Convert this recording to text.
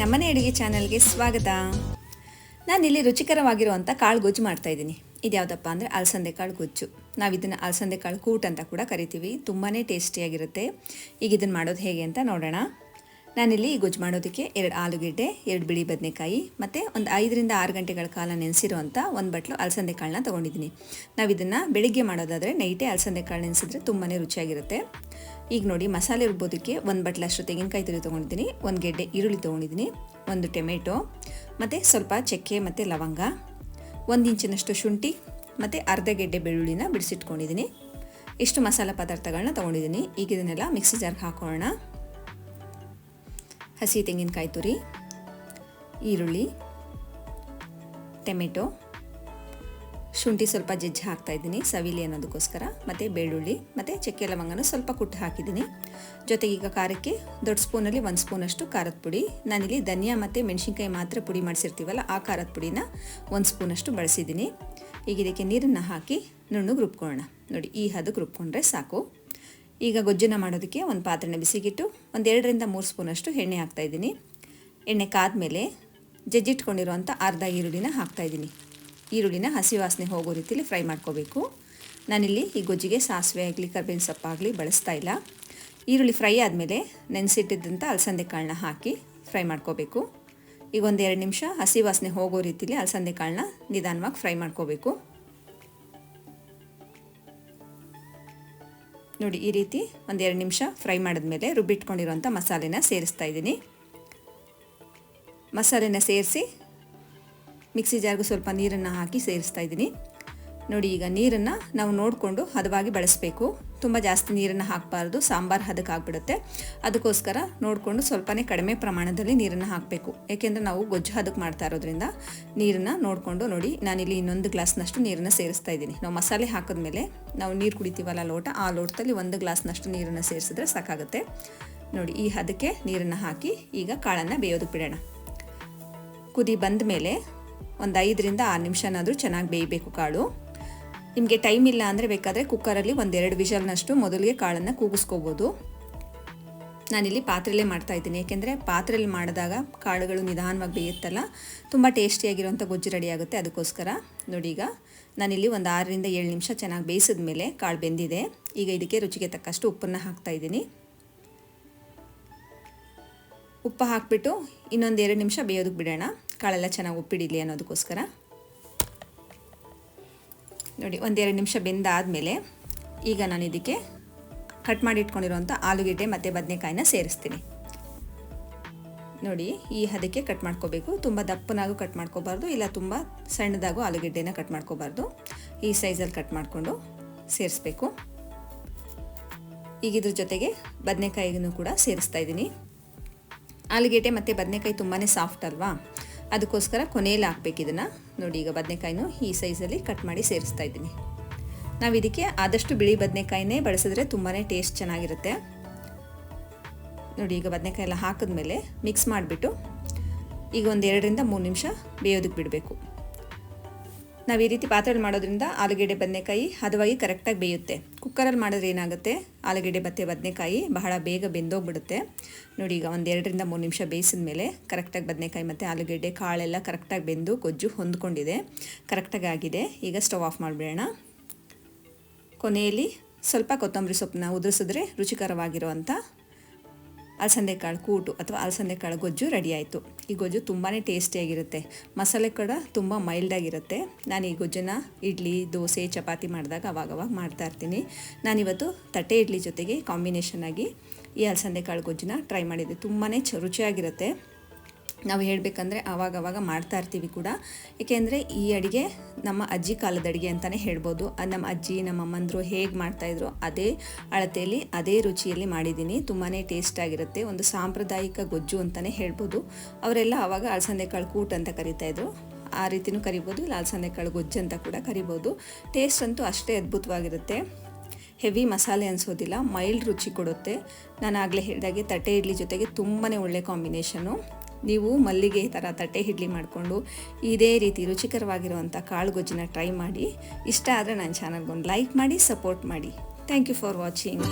ನಮ್ಮನೆ ಅಡುಗೆ ಚಾನಲ್ಗೆ ಸ್ವಾಗತ. ನಾನಿಲ್ಲಿ ರುಚಿಕರವಾಗಿರುವಂಥ ಕಾಳು ಗೊಜ್ಜು ಮಾಡ್ತಾ ಇದ್ದೀನಿ. ಇದ್ಯಾವುದಪ್ಪ ಅಂದರೆ ಅಲಸಂದೆ ಕಾಳು ಗೊಜ್ಜು ನಾವು ಇದನ್ನು ಅಲಸಂದೆ ಕಾಳು ಕೂಟ್ ಅಂತ ಕೂಡ ಕರಿತೀವಿ. ತುಂಬಾ ಟೇಸ್ಟಿಯಾಗಿರುತ್ತೆ ಈಗ ಇದನ್ನು ಮಾಡೋದು ಹೇಗೆ ಅಂತ ನೋಡೋಣ. ನಾನಿಲ್ಲಿ ಈ ಗೊಜ್ಜು ಮಾಡೋದಕ್ಕೆ ಎರಡು ಆಲೂಗೆಡ್ಡೆ, ಎರಡು ಬಿಳಿ ಬದನೆಕಾಯಿ, ಮತ್ತು ಒಂದು ಐದರಿಂದ ಆರು ಗಂಟೆಗಳ ಕಾಲ ನೆನೆಸಿರುವಂಥ ಒಂದು ಬಟ್ಲು ಅಲಸಂದೆ ಕಾಳನ್ನ ತೊಗೊಂಡಿದ್ದೀನಿ. ನಾವು ಇದನ್ನು ಬೆಳಿಗ್ಗೆ ಮಾಡೋದಾದರೆ ನೈಟೇ ಅಲಸಂದೆ ಕಾಳು ನೆನೆಸಿದ್ರೆ ತುಂಬಾ ರುಚಿಯಾಗಿರುತ್ತೆ. ಈಗ ನೋಡಿ ಮಸಾಲೆ ರುಬ್ಬೋದಕ್ಕೆ ಒಂದು ಬಟ್ಲಷ್ಟು ತೆಂಗಿನಕಾಯಿ ತುರಿ ತೊಗೊಂಡಿದ್ದೀನಿ, ಒಂದು ಗೆಡ್ಡೆ ಈರುಳ್ಳಿ ತೊಗೊಂಡಿದ್ದೀನಿ, ಒಂದು ಟೊಮೆಟೊ, ಮತ್ತು ಸ್ವಲ್ಪ ಚಕ್ಕೆ ಮತ್ತು ಲವಂಗ, ಒಂದು ಇಂಚಿನಷ್ಟು ಶುಂಠಿ, ಮತ್ತು ಅರ್ಧ ಗೆಡ್ಡೆ ಬೆಳ್ಳುಳ್ಳಿನ ಬಿಡಿಸಿಟ್ಕೊಂಡಿದ್ದೀನಿ. ಇಷ್ಟು ಮಸಾಲ ಪದಾರ್ಥಗಳನ್ನ ತೊಗೊಂಡಿದ್ದೀನಿ. ಈಗ ಇದನ್ನೆಲ್ಲ ಮಿಕ್ಸಿ ಜಾರ್ಗೆ ಹಾಕೋಣ. ಹಸಿ ತೆಂಗಿನಕಾಯಿ ತುರಿ, ಈರುಳ್ಳಿ, ಟೊಮೆಟೊ ಶುಂಠಿ ಸ್ವಲ್ಪ ಜಜ್ಜಿ ಹಾಕ್ತಾ ಇದ್ದೀನಿ, ಸವಿಲಿ ಅನ್ನೋದಕ್ಕೋಸ್ಕರ. ಮತ್ತು ಬೆಳ್ಳುಳ್ಳಿ, ಮತ್ತು ಚಕ್ಕೆ ಲವಂಗನ ಸ್ವಲ್ಪ ಕುಟ್ಟು ಹಾಕಿದ್ದೀನಿ. ಜೊತೆಗೆ ಈಗ ಖಾರಕ್ಕೆ ದೊಡ್ಡ ಸ್ಪೂನಲ್ಲಿ ಒಂದು ಸ್ಪೂನಷ್ಟು ಖಾರದ ಪುಡಿ. ನಾನಿಲ್ಲಿ ಧನಿಯಾ ಮತ್ತು ಮೆಣಸಿನ್ಕಾಯಿ ಮಾತ್ರ ಪುಡಿ ಮಾಡಿಸಿರ್ತೀವಲ್ಲ, ಆ ಖಾರದ ಪುಡಿನ ಒಂದು ಸ್ಪೂನಷ್ಟು ಬಳಸಿದ್ದೀನಿ. ಈಗ ಇದಕ್ಕೆ ನೀರನ್ನು ಹಾಕಿ ನುಣ್ಣಗೆ ರುಬ್ಕೊಳ್ಳೋಣ. ನೋಡಿ, ಈ ಹದಕ್ಕೆ ರುಬ್ಕೊಂಡ್ರೆ ಸಾಕು. ಈಗ ಗೊಜ್ಜನ್ನ ಮಾಡೋದಕ್ಕೆ ಒಂದು ಪಾತ್ರೆನ ಬಿಸಿಗಿಟ್ಟು ಒಂದು ಎರಡರಿಂದ ಮೂರು ಸ್ಪೂನಷ್ಟು ಎಣ್ಣೆ ಹಾಕ್ತಾಯಿದ್ದೀನಿ ಎಣ್ಣೆ ಕಾದ ಮೇಲೆ ಜಜ್ಜಿಟ್ಕೊಂಡಿರುವಂಥ ಅರ್ಧ ಈರುಳ್ಳಿನ ಹಾಕ್ತಾಯಿದ್ದೀನಿ ಈರುಳ್ಳಿನ ಹಸಿ ವಾಸನೆ ಹೋಗೋ ರೀತಿಯಲ್ಲಿ ಫ್ರೈ ಮಾಡ್ಕೋಬೇಕು. ನಾನಿಲ್ಲಿ ಈ ಗೊಜ್ಜಿಗೆ ಸಾಸಿವೆ ಆಗಲಿ, ಕರ್ಬೇವಿನ ಸೊಪ್ಪಾಗಲಿ ಬಳಸ್ತಾ ಇಲ್ಲ. ಈರುಳ್ಳಿ ಫ್ರೈ ಆದಮೇಲೆ ನೆನೆಸಿಟ್ಟಿದ್ದಂಥ ಅಲಸಂದೆ ಕಾಳನ್ನ ಹಾಕಿ ಫ್ರೈ ಮಾಡ್ಕೋಬೇಕು. ಈಗ ಒಂದು ಎರಡು ನಿಮಿಷ ಹಸಿ ವಾಸನೆ ಹೋಗೋ ರೀತಿಯಲ್ಲಿ ಅಲಸಂದೆ ಕಾಳನ್ನ ನಿಧಾನವಾಗಿ ಫ್ರೈ ಮಾಡ್ಕೋಬೇಕು. ನೋಡಿ, ಈ ರೀತಿ ಒಂದೆರಡು ನಿಮಿಷ ಫ್ರೈ ಮಾಡಿದ್ಮೇಲೆ ರುಬ್ಬಿಟ್ಕೊಂಡಿರೋಂಥ ಮಸಾಲೆನ ಸೇರಿಸ್ತಾ ಇದ್ದೀನಿ. ಮಸಾಲೆನ ಸೇರಿಸಿ ಮಿಕ್ಸಿ ಜಾರ್ಗೆ ಸ್ವಲ್ಪ ನೀರನ್ನು ಹಾಕಿ ಸೇರಿಸ್ತಾ ಇದ್ದೀನಿ. ನೋಡಿ, ಈಗ ನೀರನ್ನು ನಾವು ನೋಡಿಕೊಂಡು ಹದವಾಗಿ ಬಳಸಬೇಕು. ತುಂಬ ಜಾಸ್ತಿ ನೀರನ್ನು ಹಾಕಬಾರ್ದು. ಸಾಂಬಾರು ಹದಕ್ಕೆ ಆಗಿಬಿಡುತ್ತೆ. ಅದಕ್ಕೋಸ್ಕರ ನೋಡಿಕೊಂಡು ಸ್ವಲ್ಪನೇ ಕಡಿಮೆ ಪ್ರಮಾಣದಲ್ಲಿ ನೀರನ್ನು ಹಾಕಬೇಕು. ಏಕೆಂದರೆ ನಾವು ಗೊಜ್ಜು ಹದಕ್ಕೆ ಮಾಡ್ತಾ ಇರೋದ್ರಿಂದ ನೀರನ್ನು ನೋಡಿಕೊಂಡು ನೋಡಿ, ನಾನಿಲ್ಲಿ ಇನ್ನೊಂದು ಗ್ಲಾಸ್ನಷ್ಟು ನೀರನ್ನು ಸೇರಿಸ್ತಾ ಇದ್ದೀನಿ. ನಾವು ಮಸಾಲೆ ಹಾಕಿದ್ಮೇಲೆ ನಾವು ನೀರು ಕುಡಿತೀವಲ್ಲ ಲೋಟ, ಆ ಲೋಟದಲ್ಲಿ ಒಂದು ಗ್ಲಾಸ್ನಷ್ಟು ನೀರನ್ನು ಸೇರಿಸಿದ್ರೆ ಸಾಕಾಗುತ್ತೆ. ನೋಡಿ, ಈ ಹದಕ್ಕೆ ನೀರನ್ನು ಹಾಕಿ ಈಗ ಕಾಳನ್ನು ಬೇಯೋದಕ್ಕೆ ಬಿಡೋಣ. ಕುದಿ ಬಂದ ಮೇಲೆ ಒಂದು ಐದರಿಂದ ಆರು ನಿಮಿಷನಾದರೂ ಚೆನ್ನಾಗಿ ಬೇಯಬೇಕು ಕಾಳು. ನಿಮಗೆ ಟೈಮ್ ಇಲ್ಲ ಅಂದರೆ ಬೇಕಾದರೆ ಕುಕ್ಕರಲ್ಲಿ ಒಂದೆರಡು ವಿಷಲ್ನಷ್ಟು ಮೊದಲಿಗೆ ಕಾಳನ್ನು ಕೂಗಿಸ್ಕೋಬೋದು. ನಾನಿಲ್ಲಿ ಪಾತ್ರೆಯಲ್ಲೇ ಮಾಡ್ತಾ ಇದ್ದೀನಿ. ಏಕೆಂದರೆ ಪಾತ್ರೆಯಲ್ಲಿ ಮಾಡಿದಾಗ ಕಾಳುಗಳು ನಿಧಾನವಾಗಿ ಬೇಯುತ್ತಲ್ಲ, ತುಂಬ ಟೇಸ್ಟಿಯಾಗಿರುವಂಥ ಗೊಜ್ಜು ರೆಡಿ ಆಗುತ್ತೆ. ಅದಕ್ಕೋಸ್ಕರ ನೋಡಿ ಈಗ, ನಾನಿಲ್ಲಿ ಒಂದು ಆರರಿಂದ ಏಳು ನಿಮಿಷ ಚೆನ್ನಾಗಿ ಬೇಯಿಸಿದ ಮೇಲೆ ಕಾಳು ಬೆಂದಿದೆ. ಈಗ ಇದಕ್ಕೆ ರುಚಿಗೆ ತಕ್ಕಷ್ಟು ಉಪ್ಪನ್ನು ಹಾಕ್ತಾ ಇದ್ದೀನಿ. ಉಪ್ಪು ಹಾಕಿಬಿಟ್ಟು ಇನ್ನೊಂದು ಎರಡು ನಿಮಿಷ ಬೇಯೋದಕ್ಕೆ ಬಿಡೋಣ. ಕಾಳೆಲ್ಲ ಚೆನ್ನಾಗಿ ಉಪ್ಪಿಡಿಲಿ ಅನ್ನೋದಕ್ಕೋಸ್ಕರ. ನೋಡಿ, ಒಂದೆರಡು ನಿಮಿಷ ಬೆಂದಾದಮೇಲೆ ಈಗ ನಾನು ಇದಕ್ಕೆ ಕಟ್ ಮಾಡಿ ಇಟ್ಕೊಂಡಿರುವಂಥ ಆಲೂಗೆಡ್ಡೆ ಮತ್ತು ಬದನೆಕಾಯಿನ ಸೇರಿಸ್ತೀನಿ. ನೋಡಿ, ಈ ಹದಕ್ಕೆ ಕಟ್ ಮಾಡ್ಕೋಬೇಕು. ತುಂಬ ದಪ್ಪನಾಗೂ ಕಟ್ ಮಾಡ್ಕೋಬಾರ್ದು, ಇಲ್ಲ ತುಂಬ ಸಣ್ಣದಾಗೂ ಆಲೂಗೆಡ್ಡೆನ ಕಟ್ ಮಾಡ್ಕೋಬಾರ್ದು. ಈ ಸೈಜಲ್ಲಿ ಕಟ್ ಮಾಡಿಕೊಂಡು ಸೇರಿಸ್ಬೇಕು. ಈಗ ಇದ್ರ ಜೊತೆಗೆ ಬದನೆಕಾಯಿಗೂ ಕೂಡ ಸೇರಿಸ್ತಾ ಇದ್ದೀನಿ. ಆಲೂಗೆಡ್ಡೆ ಮತ್ತು ಬದನೆಕಾಯಿ ತುಂಬಾ ಸಾಫ್ಟ್ ಅಲ್ವಾ? ಅದಕ್ಕೋಸ್ಕರ ಕೊನೆಯಲ್ಲಿ ಹಾಕ್ಬೇಕು ಇದನ್ನು. ನೋಡಿ, ಈಗ ಬದನೆಕಾಯಿನೂ ಈ ಸೈಜಲ್ಲಿ ಕಟ್ ಮಾಡಿ ಸೇರಿಸ್ತಾ ಇದ್ದೀನಿ. ನಾವು ಇದಕ್ಕೆ ಆದಷ್ಟು ಬಿಳಿ ಬದನೆಕಾಯಿನೇ ಬಳಸಿದ್ರೆ ತುಂಬಾ ಟೇಸ್ಟ್ ಚೆನ್ನಾಗಿರುತ್ತೆ. ನೋಡಿ, ಈಗ ಬದನೆಕಾಯಿ ಎಲ್ಲ ಹಾಕಿದ್ಮೇಲೆ ಮಿಕ್ಸ್ ಮಾಡಿಬಿಟ್ಟು ಈಗ ಒಂದು ಎರಡರಿಂದ ಮೂರು ನಿಮಿಷ ಬೇಯೋದಕ್ಕೆ ಬಿಡಬೇಕು. ನಾವು ಈ ರೀತಿ ಪಾತ್ರೆಯಲ್ಲಿ ಮಾಡೋದ್ರಿಂದ ಆಲೂಗೆಡ್ಡೆ ಬದನೆಕಾಯಿ ಹದವಾಗಿ ಕರೆಕ್ಟಾಗಿ ಬೇಯುತ್ತೆ. ಕುಕ್ಕರಲ್ಲಿ ಮಾಡಿದ್ರೆ ಏನಾಗುತ್ತೆ? ಆಲೂಗೆಡ್ಡೆ ಬತ್ತೆ ಬದನೆಕಾಯಿ ಬಹಳ ಬೇಗ ಬೆಂದೋಗ್ಬಿಡುತ್ತೆ. ನೋಡಿ, ಈಗ ಒಂದು ಎರಡರಿಂದ ಮೂರು ನಿಮಿಷ ಬೇಯಿಸಿದ ಮೇಲೆ ಕರೆಕ್ಟಾಗಿ ಬದನೆಕಾಯಿ ಮತ್ತು ಆಲೂಗೆಡ್ಡೆ ಕಾಳೆಲ್ಲ ಕರೆಕ್ಟಾಗಿ ಬೆಂದು ಗೊಜ್ಜು ಹೊಂದ್ಕೊಂಡಿದೆ. ಕರೆಕ್ಟಾಗಿ ಆಗಿದೆ. ಈಗ ಸ್ಟವ್ ಆಫ್ ಮಾಡಿಬಿಡೋಣ. ಕೊನೆಯಲ್ಲಿ ಸ್ವಲ್ಪ ಕೊತ್ತಂಬರಿ ಸೊಪ್ಪನ್ನ ಉದುರಿಸಿದ್ರೆ ರುಚಿಕರವಾಗಿರುವಂಥ ಅಲಸಂದೆ ಕಾಳು ಕೂಟು ಅಥವಾ ಅಲಸಂದೆ ಕಾಳು ಗೊಜ್ಜು ರೆಡಿ ಆಯಿತು. ಈ ಗೊಜ್ಜು ತುಂಬಾ ಟೇಸ್ಟಿಯಾಗಿರುತ್ತೆ ಮಸಾಲೆ ಕೂಡ ತುಂಬ ಮೈಲ್ಡಾಗಿರುತ್ತೆ ನಾನು ಈ ಗೊಜ್ಜನ್ನ ಇಡ್ಲಿ, ದೋಸೆ, ಚಪಾತಿ ಮಾಡಿದಾಗ ಅವಾಗವಾಗ ಮಾಡ್ತಾ ಇರ್ತೀನಿ. ನಾನಿವತ್ತು ತಟ್ಟೆ ಇಡ್ಲಿ ಜೊತೆಗೆ ಕಾಂಬಿನೇಷನ್ ಆಗಿ ಈ ಅಲಸಂದೆ ಕಾಳು ಗೊಜ್ಜನ್ನ ಟ್ರೈ ಮಾಡಿದ್ದೆ ತುಂಬಾ ರುಚಿಯಾಗಿರುತ್ತೆ. ನಾವು ಹೇಳಬೇಕಂದ್ರೆ ಆವಾಗ ಮಾಡ್ತಾ ಇರ್ತೀವಿ ಕೂಡ. ಏಕೆಂದರೆ ಈ ಅಡುಗೆ ನಮ್ಮ ಅಜ್ಜಿ ಕಾಲದ ಅಡುಗೆ ಅಂತಲೇ ಹೇಳ್ಬೋದು. ನಮ್ಮ ಅಜ್ಜಿ, ನಮ್ಮ ಅಮ್ಮಂದರು ಹೇಗೆ ಮಾಡ್ತಾಯಿದ್ರು ಅದೇ ಅಳತೆಯಲ್ಲಿ, ಅದೇ ರುಚಿಯಲ್ಲಿ ಮಾಡಿದ್ದೀನಿ. ತುಂಬಾ ಟೇಸ್ಟಾಗಿರುತ್ತೆ ಒಂದು ಸಾಂಪ್ರದಾಯಿಕ ಗೊಜ್ಜು ಅಂತಲೇ ಹೇಳ್ಬೋದು. ಅವರೆಲ್ಲ ಆವಾಗ ಅಲಸಂದೆ ಕಾಳು ಕೂಟ್ ಅಂತ ಕರಿತಾಯಿದ್ರು ಆ ರೀತಿಯೂ ಕರಿಬೋದು, ಇಲ್ಲ ಅಲಸಂದೆ ಕಾಳು ಗೊಜ್ಜು ಅಂತ ಕೂಡ ಕರಿಬೋದು. ಟೇಸ್ಟ್ ಅಂತೂ ಅಷ್ಟೇ ಅದ್ಭುತವಾಗಿರುತ್ತೆ. ಹೆವಿ ಮಸಾಲೆ ಅನಿಸೋದಿಲ್ಲ ಮೈಲ್ಡ್ ರುಚಿ ಕೊಡುತ್ತೆ. ನಾನು ಆಗಲೇ ಹೇಳಿದಾಗೆ ತಟ್ಟೆ ಇಡ್ಲಿ ಜೊತೆಗೆ ತುಂಬಾ ಒಳ್ಳೆ ಕಾಂಬಿನೇಷನು ನೀವು ಮಲ್ಲಿಗೆ ಥರ ತಟ್ಟೆ ಇಡ್ಲಿ ಮಾಡಿಕೊಂಡು ಇದೇ ರೀತಿ ರುಚಿಕರವಾಗಿರುವಂಥ ಕಾಳು ಗೊಜ್ಜಿನ ಟ್ರೈ ಮಾಡಿ. ಇಷ್ಟ ಆದರೆ ನನ್ನ ಚಾನಲ್ಗೊಂದು ಲೈಕ್ ಮಾಡಿ, ಸಪೋರ್ಟ್ ಮಾಡಿ. Thank you for watching.